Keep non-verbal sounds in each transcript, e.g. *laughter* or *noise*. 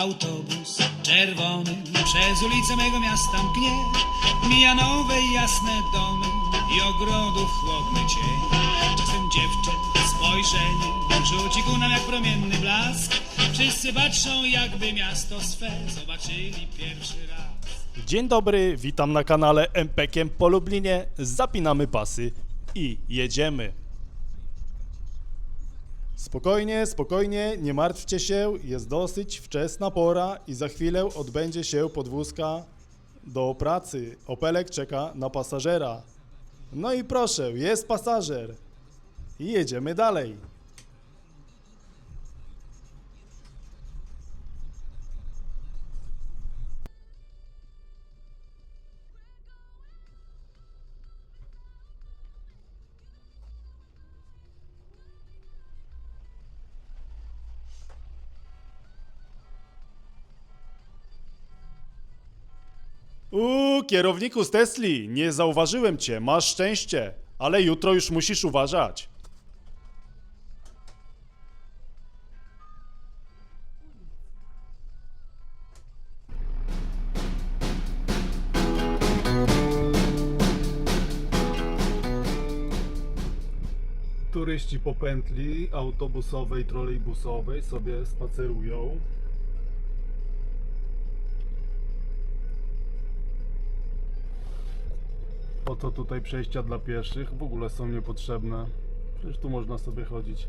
Autobus czerwony przez ulicę mego miasta mknie Mija nowe jasne domy i ogrodów chłodny cień Czasem dziewczę spojrzenie rzuci ku nam jak promienny blask Wszyscy patrzą jakby miasto swe zobaczyli pierwszy raz Dzień dobry, witam na kanale MPkiem po Lublinie. Zapinamy pasy i jedziemy. Spokojnie, spokojnie, nie martwcie się, jest dosyć wczesna pora i za chwilę odbędzie się podwózka do pracy. Opelek czeka na pasażera. No i proszę, jest pasażer. I jedziemy dalej. Uuu, kierowniku z Tesli, nie zauważyłem cię, masz szczęście, ale jutro już musisz uważać. Turyści po pętli autobusowej, trolejbusowej sobie spacerują. Po to tutaj przejścia dla pieszych w ogóle są niepotrzebne. Przecież tu można sobie chodzić.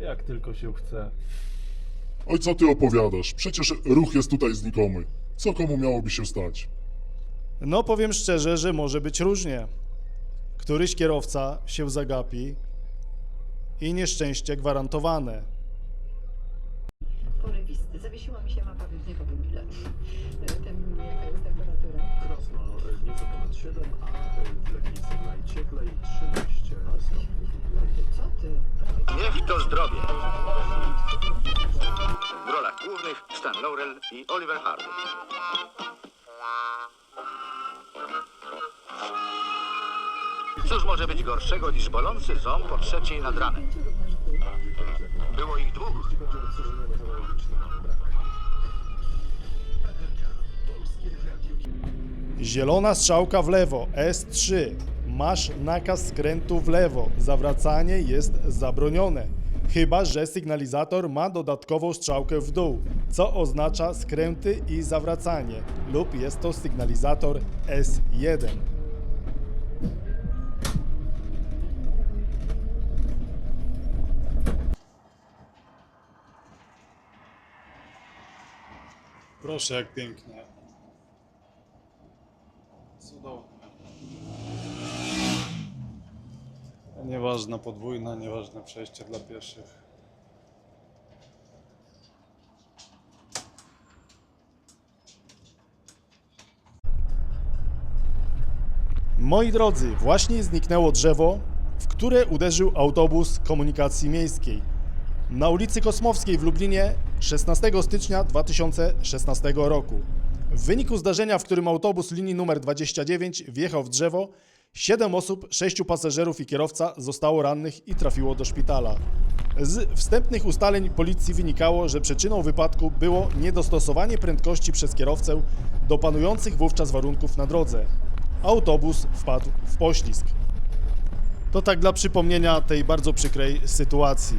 Jak tylko się chce. Oj, co ty opowiadasz? Przecież ruch jest tutaj znikomy. Co komu miałoby się stać? No powiem szczerze, że może być różnie. Któryś kierowca się zagapi i nieszczęście gwarantowane. porywisty. Zawiesiła mi się 7A w lepiej najcieplej 13 stopni. Co ty? Niech to zdrowie! W rolach głównych Stan Laurel i Oliver Hardy. Cóż może być gorszego niż bolący ząb po trzeciej nad ranem? Było ich dwóch. Zielona strzałka w lewo, S3. Masz nakaz skrętu w lewo. Zawracanie jest zabronione. Chyba, że sygnalizator ma dodatkową strzałkę w dół, co oznacza skręty i zawracanie, lub jest to sygnalizator S1. Proszę, jak pięknie. Nieważna podwójna, nieważne przejście dla pieszych. Moi drodzy, właśnie zniknęło drzewo, w które uderzył autobus komunikacji miejskiej. Na ulicy Kosmowskiej w Lublinie 16 stycznia 2016 roku. W wyniku zdarzenia, w którym autobus linii numer 29 wjechał w drzewo, 7 osób, 6 pasażerów i kierowca zostało rannych i trafiło do szpitala. Z wstępnych ustaleń policji wynikało, że przyczyną wypadku było niedostosowanie prędkości przez kierowcę do panujących wówczas warunków na drodze. Autobus wpadł w poślizg. To tak dla przypomnienia tej bardzo przykrej sytuacji.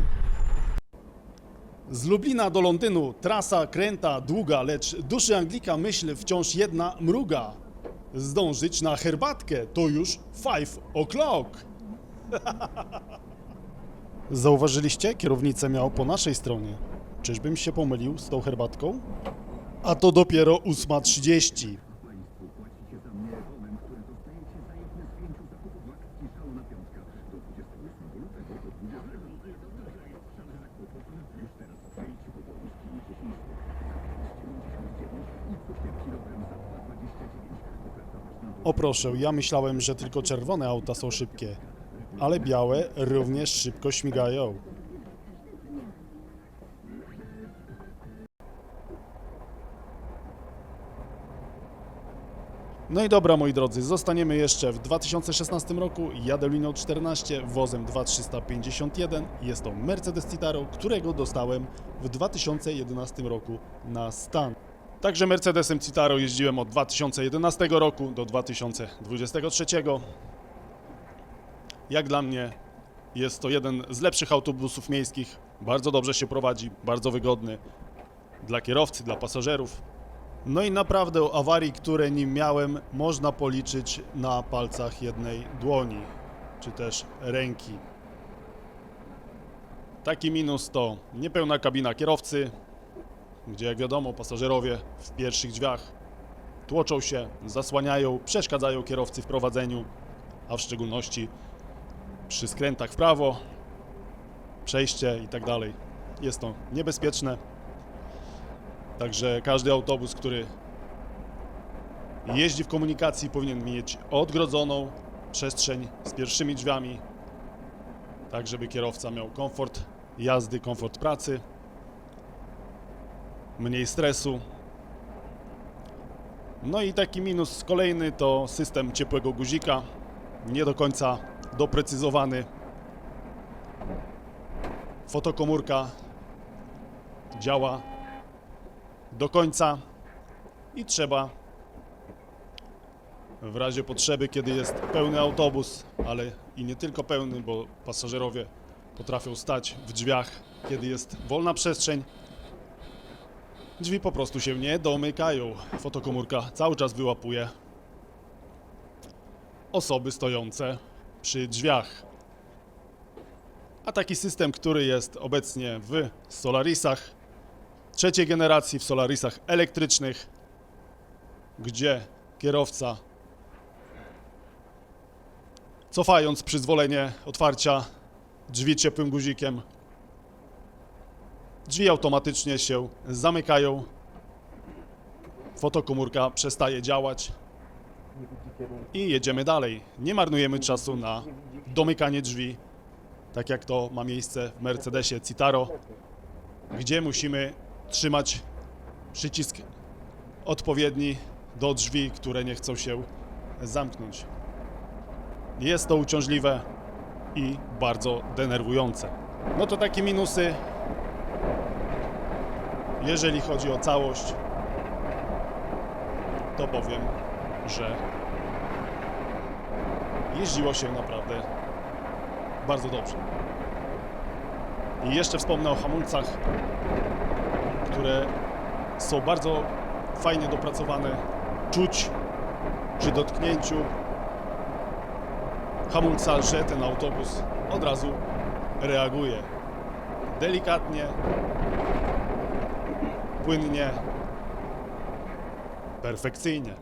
Z Lublina do Londynu trasa kręta długa, lecz duszy Anglika myśl wciąż jedna mruga. Zdążyć na herbatkę to już five o'clock. *laughs* Zauważyliście? Kierownicę miał po naszej stronie. Czyżbym się pomylił z tą herbatką? A to dopiero 8.30. O proszę, ja myślałem, że tylko czerwone auta są szybkie, ale białe również szybko śmigają. No i dobra, moi drodzy, zostaniemy jeszcze w 2016 roku. Jadę linią 14 wozem 2351. Jest to Mercedes Citaro, którego dostałem w 2011 roku na stan. Także Mercedesem Citaro jeździłem od 2011 roku do 2023. Jak dla mnie jest to jeden z lepszych autobusów miejskich. Bardzo dobrze się prowadzi, bardzo wygodny dla kierowcy, dla pasażerów. No i naprawdę awarii, które nim miałem, można policzyć na palcach jednej dłoni, czy też ręki. Taki minus to niepełna kabina kierowcy, gdzie jak wiadomo pasażerowie w pierwszych drzwiach tłoczą się, zasłaniają, przeszkadzają kierowcy w prowadzeniu, a w szczególności przy skrętach w prawo, przejście i tak dalej. Jest to niebezpieczne. Także każdy autobus, który jeździ w komunikacji, powinien mieć odgrodzoną przestrzeń z pierwszymi drzwiami, tak żeby kierowca miał komfort jazdy, komfort pracy, mniej stresu. No i taki minus kolejny to system ciepłego guzika, nie do końca doprecyzowany. Fotokomórka działa do końca i trzeba w razie potrzeby, kiedy jest pełny autobus, ale i nie tylko pełny, bo pasażerowie potrafią stać w drzwiach, kiedy jest wolna przestrzeń. Drzwi po prostu się nie domykają. Fotokomórka cały czas wyłapuje osoby stojące przy drzwiach. A taki system, który jest obecnie w Solarisach, trzeciej generacji w Solarisach elektrycznych, gdzie kierowca cofając przyzwolenie otwarcia drzwi ciepłym guzikiem, drzwi automatycznie się zamykają, fotokomórka przestaje działać i jedziemy dalej. Nie marnujemy czasu na domykanie drzwi, tak jak to ma miejsce w Mercedesie Citaro, gdzie musimy trzymać przycisk odpowiedni do drzwi, które nie chcą się zamknąć. Jest to uciążliwe i bardzo denerwujące. No to takie minusy, jeżeli chodzi o całość, to powiem, że jeździło się naprawdę bardzo dobrze. I jeszcze wspomnę o hamulcach, które są bardzo fajnie dopracowane. Czuć przy dotknięciu hamulca, że ten autobus od razu reaguje. Delikatnie, płynnie, perfekcyjnie.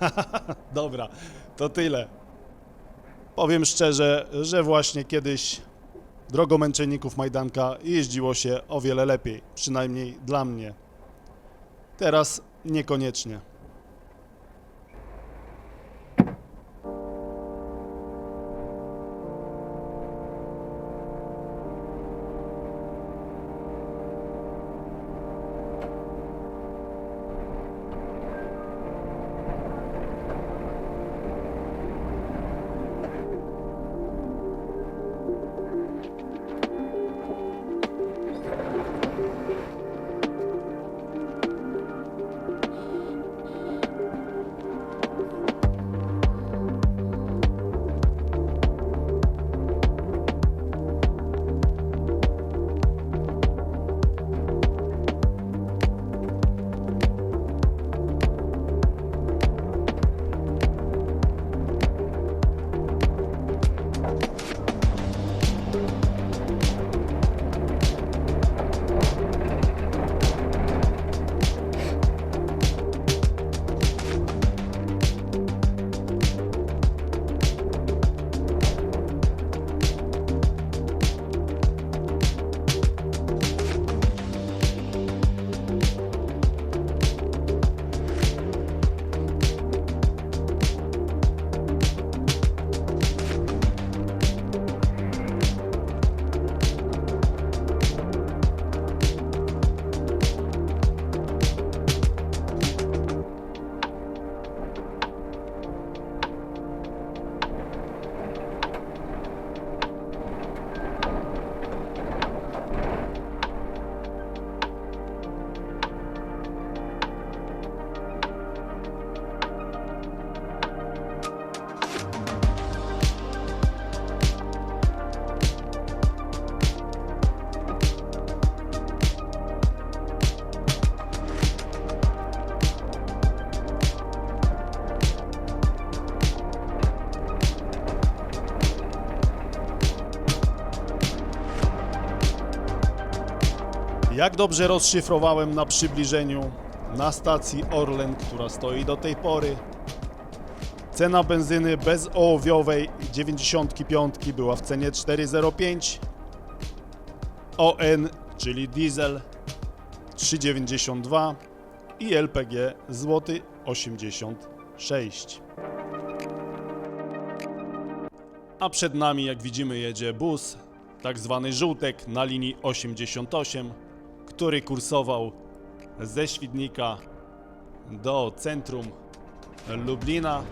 *laughs* Dobra, to tyle. Powiem szczerze, że właśnie kiedyś drogą męczenników Majdanka jeździło się o wiele lepiej, przynajmniej dla mnie. Teraz niekoniecznie. Jak dobrze rozszyfrowałem na przybliżeniu na stacji Orlen, która stoi do tej pory. Cena benzyny bezołowiowej 95 była w cenie 4,05. ON, czyli diesel 3,92 i LPG złoty 86. A przed nami, jak widzimy, jedzie bus, tak zwany żółtek na linii 88, który kursował ze Świdnika do centrum Lublina.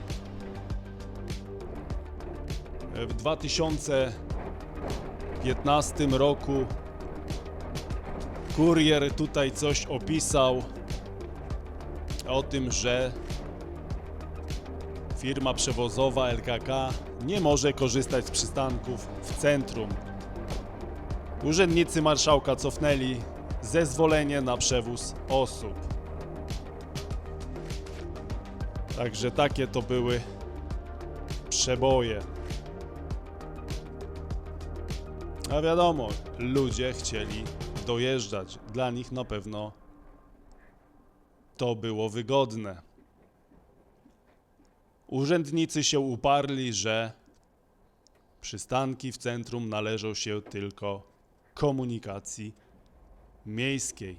W 2015 roku kurier tutaj coś opisał o tym, że firma przewozowa LKK nie może korzystać z przystanków w centrum. Urzędnicy marszałka cofnęli zezwolenie na przewóz osób. Także takie to były przeboje. A wiadomo, ludzie chcieli dojeżdżać. Dla nich na pewno to było wygodne. Urzędnicy się uparli, że przystanki w centrum należą się tylko komunikacji miejskiej.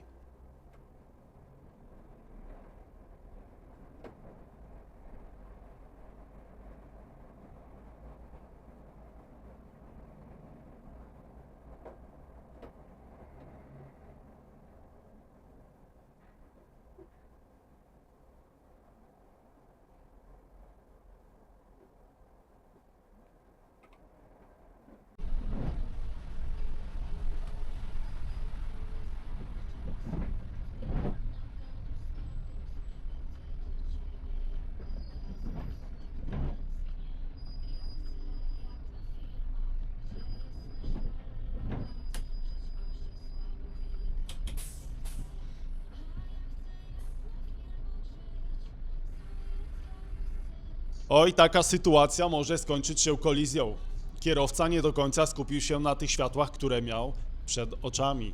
Oj, taka sytuacja może skończyć się kolizją. Kierowca nie do końca skupił się na tych światłach, które miał przed oczami.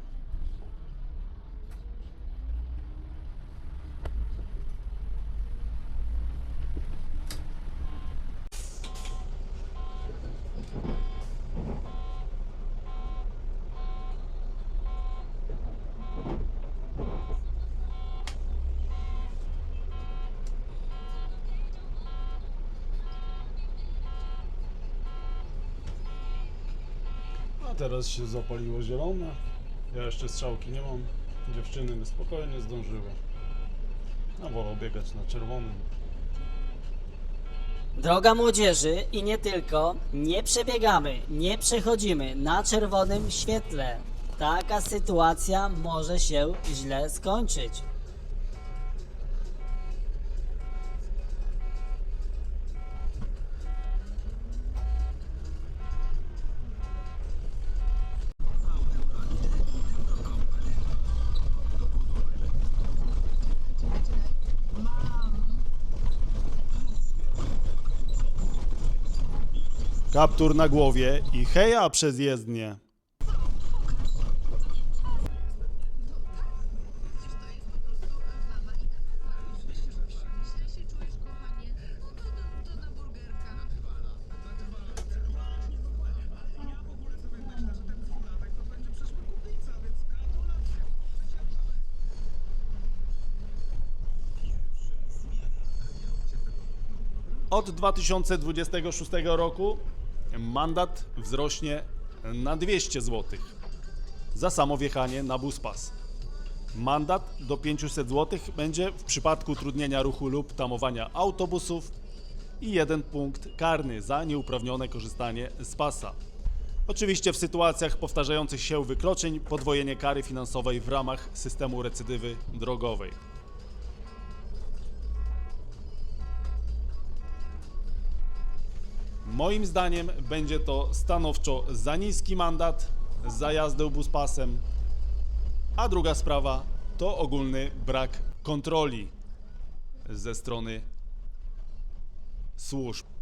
Teraz się zapaliło zielone. Ja jeszcze strzałki nie mam. Dziewczyny by spokojnie zdążyły. A wolą biegać na czerwonym. Droga młodzieży i nie tylko, nie przebiegamy, nie przechodzimy na czerwonym świetle. Taka sytuacja może się źle skończyć. Kaptur na głowie i heja przez jezdnię. Od 2026 roku mandat wzrośnie na 200 zł za samo wjechanie na buspas. Mandat do 500 zł będzie w przypadku utrudnienia ruchu lub tamowania autobusów i jeden punkt karny za nieuprawnione korzystanie z pasa. Oczywiście w sytuacjach powtarzających się wykroczeń podwojenie kary finansowej w ramach systemu recydywy drogowej. Moim zdaniem będzie to stanowczo za niski mandat za jazdę buspasem, a druga sprawa to ogólny brak kontroli ze strony służb.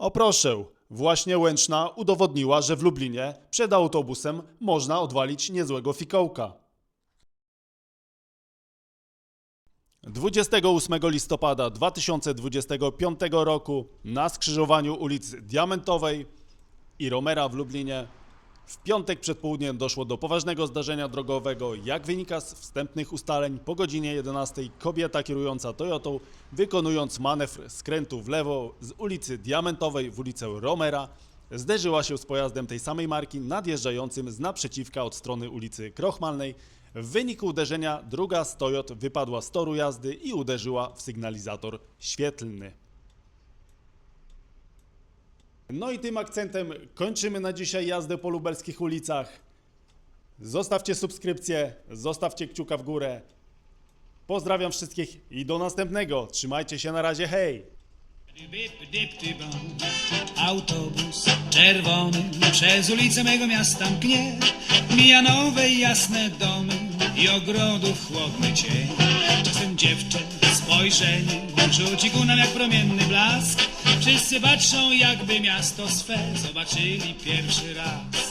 O proszę, właśnie Łęczna udowodniła, że w Lublinie przed autobusem można odwalić niezłego fikołka. 28 listopada 2025 roku na skrzyżowaniu ulic Diamentowej i Romera w Lublinie w piątek przed południem doszło do poważnego zdarzenia drogowego. Jak wynika z wstępnych ustaleń, po godzinie 11 kobieta kierująca Toyotą, wykonując manewr skrętu w lewo z ulicy Diamentowej w ulicę Romera, zderzyła się z pojazdem tej samej marki nadjeżdżającym z naprzeciwka od strony ulicy Krochmalnej. W wyniku uderzenia druga z Toyot wypadła z toru jazdy i uderzyła w sygnalizator świetlny. No i tym akcentem kończymy na dzisiaj jazdę po lubelskich ulicach. Zostawcie subskrypcję, zostawcie kciuka w górę. Pozdrawiam wszystkich i do następnego. Trzymajcie się na razie, hej! Autobus czerwony przez ulicę mego miasta mknie. Mija nowe jasne domy i ogrodów chłodny cień. Czasem dziewczę spojrzenie rzuci ku nam jak promienny blask. Wszyscy patrzą jakby miasto swe zobaczyli pierwszy raz.